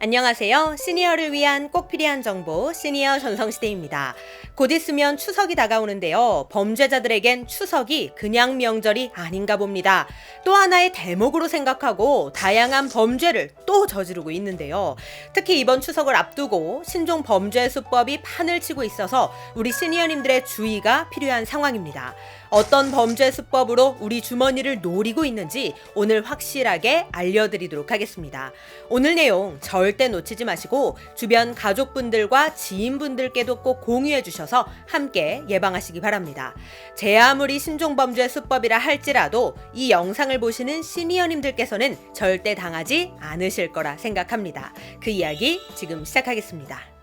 안녕하세요. 시니어를 위한 꼭 필요한 정보 시니어 전성시대입니다. 곧 있으면 추석이 다가오는데요. 범죄자들에겐 추석이 그냥 명절이 아닌가 봅니다. 또 하나의 대목으로 생각하고 다양한 범죄를 또 저지르고 있는데요. 특히 이번 추석을 앞두고 신종 범죄 수법이 판을 치고 있어서 우리 시니어님들의 주의가 필요한 상황입니다. 어떤 범죄 수법으로 우리 주머니를 노리고 있는지 오늘 확실하게 알려드리도록 하겠습니다. 오늘 내용 절대 놓치지 마시고 주변 가족분들과 지인분들께도 꼭 공유해 주셔서 함께 예방하시기 바랍니다. 제 아무리 신종범죄 수법이라 할지라도 이 영상을 보시는 시니어님들께서는 절대 당하지 않으실 거라 생각합니다. 그 이야기 지금 시작하겠습니다.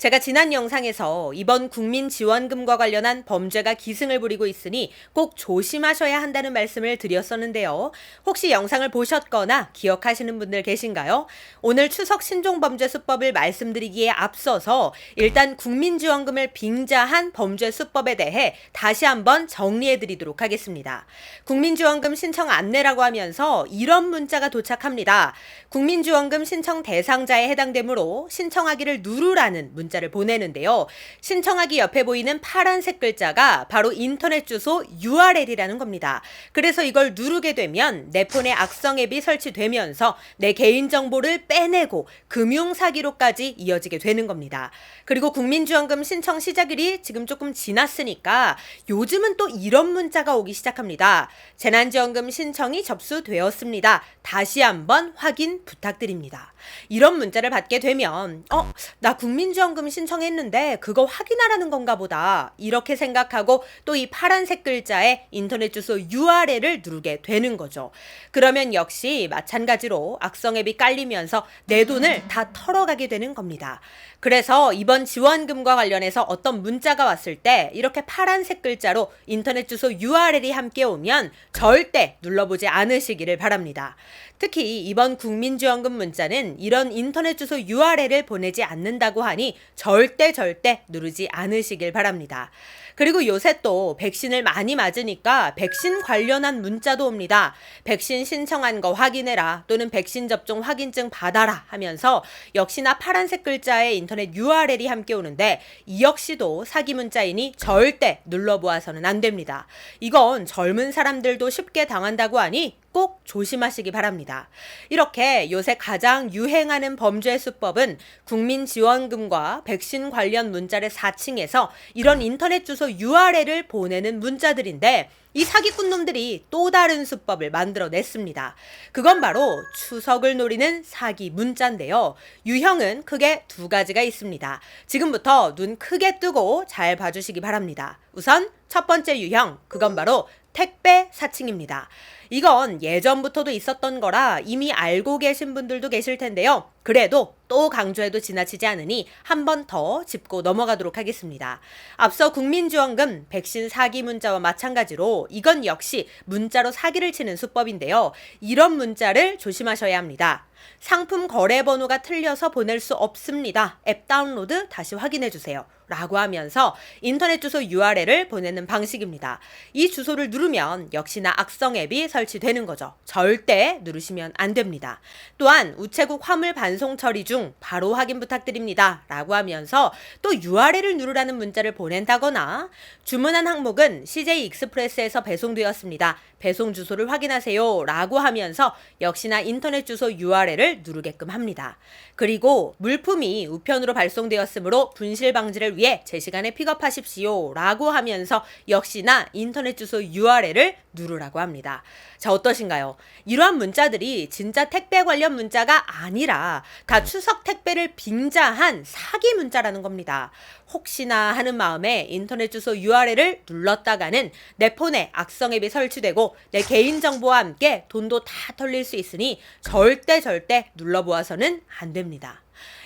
제가 지난 영상에서 이번 국민 지원금과 관련한 범죄가 기승을 부리고 있으니 꼭 조심하셔야 한다는 말씀을 드렸었는데요. 혹시 영상을 보셨거나 기억하시는 분들 계신가요? 오늘 추석 신종 범죄 수법을 말씀드리기에 앞서서 일단 국민 지원금을 빙자한 범죄 수법에 대해 다시 한번 정리해 드리도록 하겠습니다. 국민 지원금 신청 안내라고 하면서 이런 문자가 도착합니다. 국민 지원금 신청 대상자에 해당되므로 신청하기를 누르라는 문자 문자를 보내는데요. 신청하기 옆에 보이는 파란색 글자가 바로 인터넷 주소 URL이라는 겁니다. 그래서 이걸 누르게 되면 내 폰에 악성 앱이 설치되면서 내 개인정보를 빼내고 금융사기로까지 이어지게 되는 겁니다. 그리고 국민지원금 신청 시작일이 지금 조금 지났으니까 요즘은 또 이런 문자가 오기 시작합니다. 재난지원금 신청이 접수되었습니다. 다시 한번 확인 부탁드립니다. 이런 문자를 받게 되면, 어, 나 국민지원금 신청했는데 그거 확인하라는 건가 보다. 이렇게 생각하고 또 이 파란색 글자에 인터넷 주소 URL을 누르게 되는 거죠. 그러면 역시 마찬가지로 악성 앱이 깔리면서 내 돈을 다 털어가게 되는 겁니다. 그래서 이번 지원금과 관련해서 어떤 문자가 왔을 때 이렇게 파란색 글자로 인터넷 주소 URL이 함께 오면 절대 눌러보지 않으시기를 바랍니다. 특히 이번 국민지원금 문자는 이런 인터넷 주소 URL을 보내지 않는다고 하니 절대 절대 누르지 않으시길 바랍니다. 그리고 요새 또 백신을 많이 맞으니까 백신 관련한 문자도 옵니다. 백신 신청한 거 확인해라 또는 백신 접종 확인증 받아라 하면서 역시나 파란색 글자의 인터넷 URL이 함께 오는데 이 역시도 사기 문자이니 절대 눌러보아서는 안 됩니다. 이건 젊은 사람들도 쉽게 당한다고 하니 꼭 조심하시기 바랍니다. 이렇게 요새 가장 유행하는 범죄 수법은 국민지원금과 백신 관련 문자를 사칭해서 이런 인터넷 주소 URL을 보내는 문자들인데 이 사기꾼 놈들이 또 다른 수법을 만들어냈습니다. 그건 바로 추석을 노리는 사기 문자인데요. 유형은 크게 두 가지가 있습니다. 지금부터 눈 크게 뜨고 잘 봐주시기 바랍니다. 우선 첫 번째 유형, 그건 바로 택배 사칭입니다. 이건 예전부터도 있었던 거라 이미 알고 계신 분들도 계실 텐데요. 그래도 또 강조해도 지나치지 않으니 한 번 더 짚고 넘어가도록 하겠습니다. 앞서 국민지원금 백신 사기 문자와 마찬가지로 이건 역시 문자로 사기를 치는 수법인데요. 이런 문자를 조심하셔야 합니다. 상품 거래 번호가 틀려서 보낼 수 없습니다. 앱 다운로드 다시 확인해 주세요. 라고 하면서 인터넷 주소 URL을 보내는 방식입니다. 이 주소를 누르면 역시나 악성 앱이 설 치되는 거죠. 절대 누르시면 안 됩니다. 또한 우체국 화물 반송 처리 중 바로 확인 부탁드립니다. 라고 하면서 또 URL을 누르라는 문자를 보낸다거나 주문한 항목은 CJ 익스프레스에서 배송되었습니다. 배송 주소를 확인하세요. 라고 하면서 역시나 인터넷 주소 URL을 누르게끔 합니다. 그리고 물품이 우편으로 발송되었으므로 분실 방지를 위해 제 시간에 픽업하십시오. 라고 하면서 역시나 인터넷 주소 URL을 누르라고 합니다. 자, 어떠신가요? 이러한 문자들이 진짜 택배 관련 문자가 아니라 다 추석 택배를 빙자한 사기 문자라는 겁니다. 혹시나 하는 마음에 인터넷 주소 URL을 눌렀다가는 내 폰에 악성 앱이 설치되고 내 개인정보와 함께 돈도 다 털릴 수 있으니 절대 절대 눌러보아서는 안 됩니다.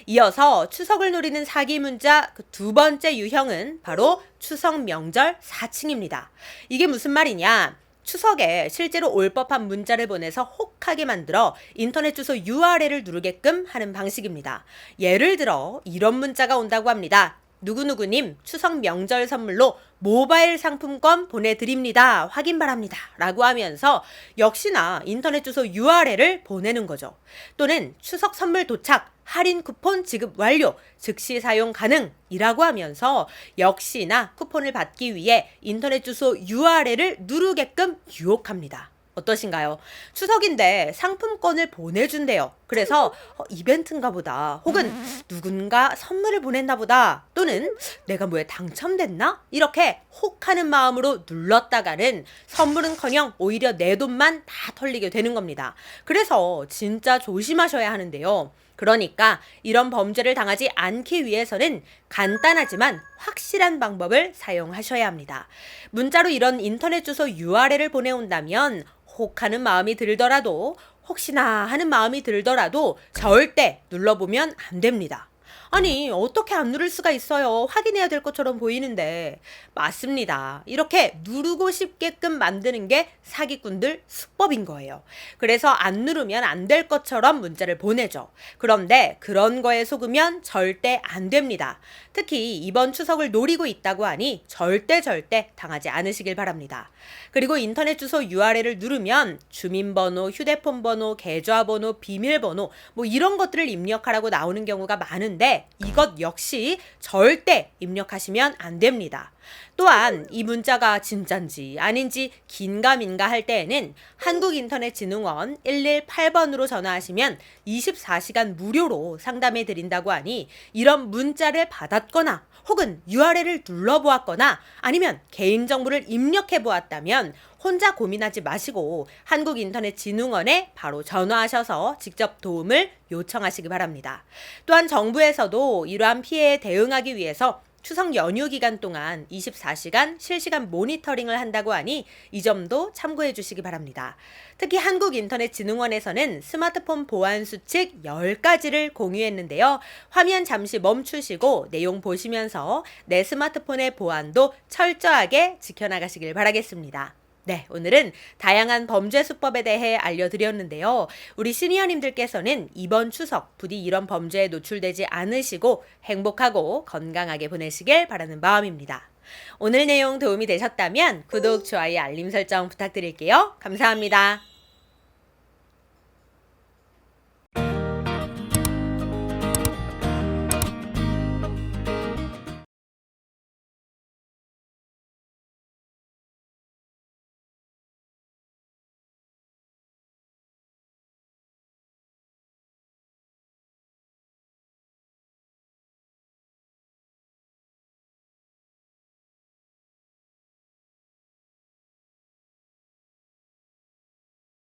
이어서 추석을 노리는 사기 문자 그두 번째 유형은 바로 추석 명절 사칭입니다. 이게 무슨 말이냐? 추석에 실제로 올 법한 문자를 보내서 혹하게 만들어 인터넷 주소 URL을 누르게끔 하는 방식입니다. 예를 들어 이런 문자가 온다고 합니다. 누구누구님 추석 명절 선물로 모바일 상품권 보내드립니다. 확인 바랍니다. 라고 하면서 역시나 인터넷 주소 URL을 보내는 거죠. 또는 추석 선물 도착, 할인 쿠폰 지급 완료, 즉시 사용 가능이라고 하면서 역시나 쿠폰을 받기 위해 인터넷 주소 URL을 누르게끔 유혹합니다. 어떠신가요? 추석인데 상품권을 보내준대요. 그래서 어, 이벤트인가 보다. 혹은 누군가 선물을 보냈나 보다. 또는 내가 뭐에 당첨됐나? 이렇게 혹하는 마음으로 눌렀다가는 선물은커녕 오히려 내 돈만 다 털리게 되는 겁니다. 그래서 진짜 조심하셔야 하는데요. 그러니까 이런 범죄를 당하지 않기 위해서는 간단하지만 확실한 방법을 사용하셔야 합니다. 문자로 이런 인터넷 주소 URL을 보내온다면 혹하는 마음이 들더라도 혹시나 하는 마음이 들더라도 절대 눌러보면 안 됩니다. 아니, 어떻게 안 누를 수가 있어요? 확인해야 될 것처럼 보이는데. 맞습니다. 이렇게 누르고 싶게끔 만드는 게 사기꾼들 수법인 거예요. 그래서 안 누르면 안 될 것처럼 문자를 보내죠. 그런데 그런 거에 속으면 절대 안 됩니다. 특히 이번 추석을 노리고 있다고 하니 절대 절대 당하지 않으시길 바랍니다. 그리고 인터넷 주소 URL을 누르면 주민번호, 휴대폰 번호, 계좌번호, 비밀번호 뭐 이런 것들을 입력하라고 나오는 경우가 많은데 이것 역시 절대 입력하시면 안 됩니다. 또한 이 문자가 진짠지 아닌지 긴가민가 할 때에는 한국인터넷진흥원 118번으로 전화하시면 24시간 무료로 상담해 드린다고 하니 이런 문자를 받았거나 혹은 URL을 눌러보았거나 아니면 개인정보를 입력해 보았다면 혼자 고민하지 마시고 한국인터넷진흥원에 바로 전화하셔서 직접 도움을 요청하시기 바랍니다. 또한 정부에서도 이러한 피해에 대응하기 위해서 추석 연휴 기간 동안 24시간 실시간 모니터링을 한다고 하니 이 점도 참고해 주시기 바랍니다. 특히 한국인터넷진흥원에서는 스마트폰 보안 수칙 10가지를 공유했는데요. 화면 잠시 멈추시고 내용 보시면서 내 스마트폰의 보안도 철저하게 지켜나가시길 바라겠습니다. 네, 오늘은 다양한 범죄 수법에 대해 알려드렸는데요. 우리 시니어님들께서는 이번 추석 부디 이런 범죄에 노출되지 않으시고 행복하고 건강하게 보내시길 바라는 마음입니다. 오늘 내용 도움이 되셨다면 구독, 좋아요, 알림 설정 부탁드릴게요. 감사합니다.